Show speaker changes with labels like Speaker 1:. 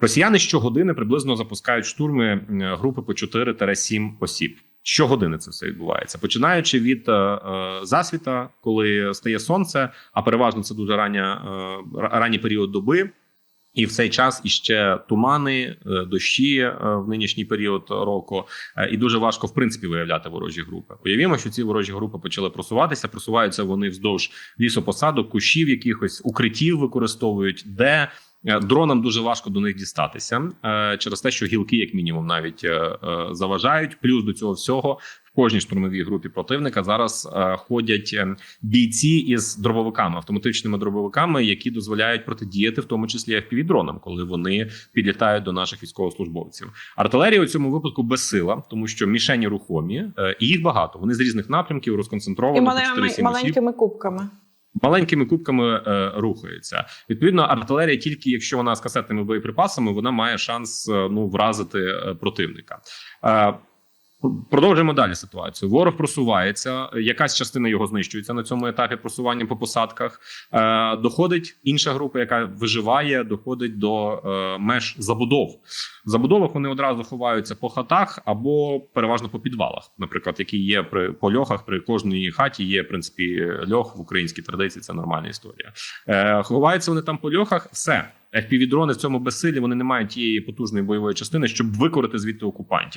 Speaker 1: Росіяни щогодини приблизно запускають штурми е, групи по 4-7 осіб. Щогодини це все відбувається, починаючи від е, е, засвіта, коли стає сонце, а переважно це дуже рання, е, ранній період доби. І в цей час іще тумани, е, дощі е, в нинішній період року, е, і дуже важко в принципі виявляти ворожі групи. Уявімо, що ці ворожі групи почали просуватися. Просуваються вони вздовж лісопосадок, кущів, якихось укриттів використовують, де дронам дуже важко до них дістатися е, через те, що гілки, як мінімум, навіть е, е, заважають. Плюс до цього всього в кожній штурмовій групі противника зараз е, ходять е, бійці із дробовиками, автоматичними дробовиками, які дозволяють протидіяти, в тому числі FPV-дронам, коли вони підлітають до наших військовослужбовців. Артилерія у цьому випадку безсила, тому що мішені рухомі, е, і їх багато. Вони з різних напрямків
Speaker 2: І
Speaker 1: розконцентровано
Speaker 2: маленькими, маленькими кубками.
Speaker 1: Маленькими кубками е, рухається. Відповідно, артилерія, тільки якщо вона з касетними боєприпасами, вона має шанс е, ну вразити е, противника. Е, Продовжуємо далі ситуацію. Ворог просувається, якась частина його знищується на цьому етапі просування по посадках. Е, доходить інша група, яка виживає, доходить до е, меж забудов. В забудовах вони одразу ховаються по хатах або переважно по підвалах, наприклад, які є при по льохах. При кожній хаті є в принципі льох в українській традиції. Це нормальна історія. Е, ховаються вони там по льохах. Все FPV-дрони в цьому безсилі. Вони не мають тієї потужної бойової частини, щоб викорити звідти окупантів.